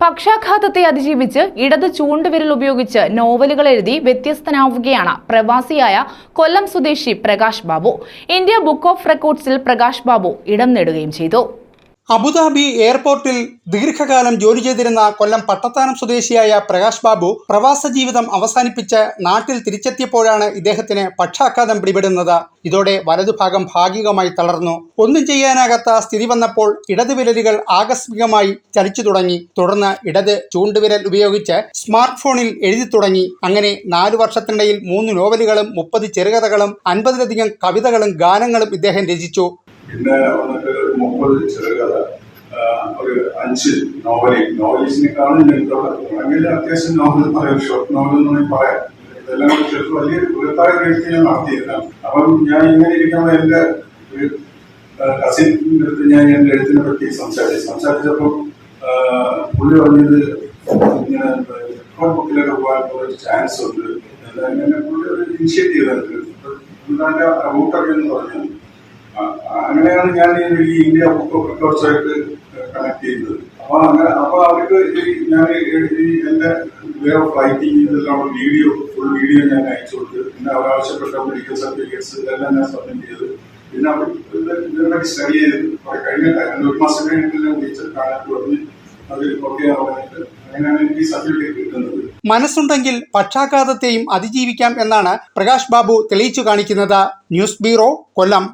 പക്ഷാഘാതത്തെ അതിജീവിച്ച് ഇടത് ചൂണ്ടുവിരൽ ഉപയോഗിച്ച് നോവലുകൾ എഴുതി വ്യത്യസ്തനാവുകയാണ് പ്രവാസിയായ കൊല്ലം സ്വദേശി Prakash Babu. India book of റെക്കോർഡ്സിൽ Prakash Babu ഇടം നേടുകയും ചെയ്തു. അബുദാബി എയർപോർട്ടിൽ ദീർഘകാലം ജോലി ചെയ്തിരുന്ന കൊല്ലം പട്ടത്താനം സ്വദേശിയായ പ്രകാശ് ബാബു പ്രവാസ ജീവിതം അവസാനിപ്പിച്ച് നാട്ടിൽ തിരിച്ചെത്തിയപ്പോഴാണ് ഇദ്ദേഹത്തിന് പക്ഷാഘാതം പിടിപെടുന്നത്. ഇതോടെ വലതുഭാഗം ഭാഗികമായി തളർന്നു. ഒന്നും ചെയ്യാനാകാത്ത സ്ഥിതി വന്നപ്പോൾ ഇടതുവിരലുകൾ ആകസ്മികമായി ചലിച്ചു തുടങ്ങി. തുടർന്ന് ഇടത് ചൂണ്ടുവിരൽ ഉപയോഗിച്ച് സ്മാർട്ട് ഫോണിൽ എഴുതി തുടങ്ങി. അങ്ങനെ നാലു വർഷത്തിനിടയിൽ മൂന്ന് നോവലുകളും മുപ്പത് ചെറുകഥകളും അൻപതിലധികം കവിതകളും ഗാനങ്ങളും ഇദ്ദേഹം രചിച്ചു. പിന്നെ വന്നിട്ട് മുപ്പത് ചെറുകഥ ഒരു അഞ്ച് നോവലി. നോവലിസ്റ്റിനെക്കാളും ഞങ്ങൾക്ക് അത്യാവശ്യം നോവൽ പറയാം. ഷോർട്ട് നോവൽ എന്ന് പറയാം. ഇതെല്ലാം ചേർത്ത് വലിയ ബൃഹത്തായ കഴിച്ച് ഞാൻ നടത്തിയിരുന്നതാണ് അപ്പം ഞാൻ ഇങ്ങനെ ഇരിക്കുമ്പോൾ ഒരു കസിന്റെ അടുത്ത് ഞാൻ എന്റെ എഴുത്തിനെ പറ്റി സംസാരിച്ചു. സംസാരിച്ചപ്പോൾ പുള്ളി പറഞ്ഞത് ബുക്കിലൊക്കെ പോകാൻ ഒരു ചാൻസ് ഉണ്ട്. പുള്ളി ഒരു ഇനിഷ്യേറ്റ് ചെയ്തിട്ടുണ്ട്. റൂട്ടൊക്കെ എന്ന് പറഞ്ഞു അങ്ങനെയാണ് ഞാൻ ഈ ഇന്ത്യ റെക്കോർഡ്സായിട്ട് കണക്ട് ചെയ്തത് അപ്പൊ അങ്ങനെ അപ്പൊ അവർക്ക് ഞാൻ എന്റെ വേ ഓഫ് റൈറ്റിംഗ് ഇതെല്ലാം വീഡിയോ ഫുൾ വീഡിയോ ഞാൻ അയച്ചു കൊടുത്ത്. പിന്നെ അവർ ആവശ്യപ്പെട്ട മെഡിക്കൽ സർട്ടിഫിക്കറ്റ്സ് ഇതെല്ലാം ഞാൻ സബ്മിറ്റ് ചെയ്ത്. പിന്നെ അവർ ഇത് ഇതിനെപ്പറ്റി സ്റ്റഡി ചെയ്ത്. രണ്ട് ഒരു മാസം കഴിഞ്ഞിട്ട് ടീച്ചർ കാണാൻ പറഞ്ഞ് അത് ഓക്കെ ആവാനായിട്ട് അങ്ങനെയാണ് മനസ്സുണ്ടെങ്കിൽ പക്ഷാഘാതത്തെയും അതിജീവിക്കാം എന്നാണ് പ്രകാശ് ബാബു തെളിയിച്ചു കാണിക്കുന്നത്. News bureau Kollam.